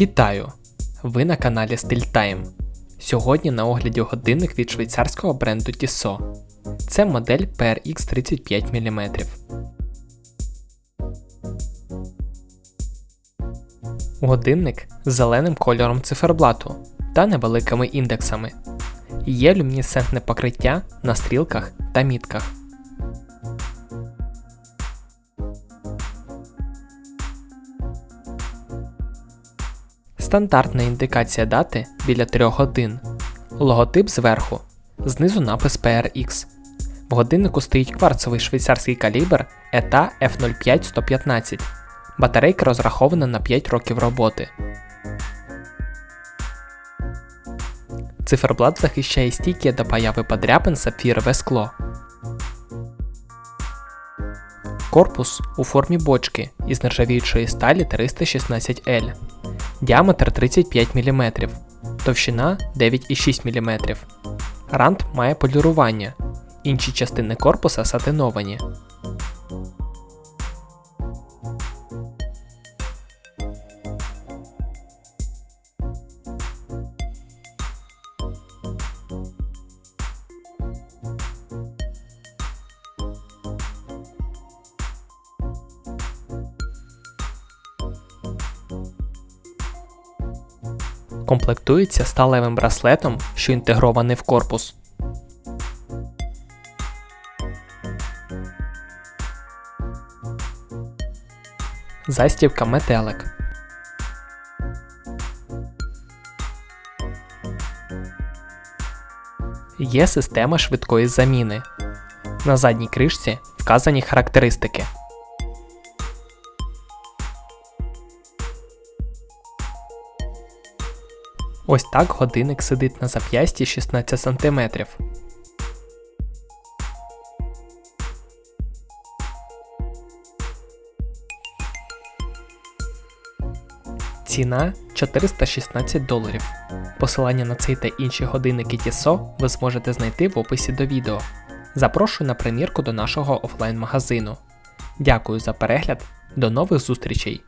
Вітаю! Ви на каналі StyleTime. Сьогодні на огляді годинник від швейцарського бренду Tissot. Це модель PRX 35 мм. Годинник з зеленим кольором циферблату та невеликими індексами. Є люмінесцентне покриття на стрілках та мітках. Стандартна індикація дати біля 3 годин. Логотип зверху. Знизу напис PRX. В годиннику стоїть кварцевий швейцарський калібр ETA F05 115. Батарейка розрахована на 5 років роботи. Циферблат захищає стійки до появи подряпин сапфірове скло. Корпус у формі бочки із нержавіючої сталі 316L. Діаметр 35 мм, товщина 9,6 мм. Рант має полірування. Інші частини корпуса сатиновані. Комплектується сталевим браслетом, що інтегрований в корпус. Застібка метелик. Є система швидкої заміни. На задній кришці вказані характеристики. Ось так годинник сидить на зап'ясті 16 см. Ціна 416 доларів. Посилання на цей та інші годинники Tissot ви зможете знайти в описі до відео. Запрошую на примірку до нашого офлайн магазину. Дякую за перегляд, до нових зустрічей!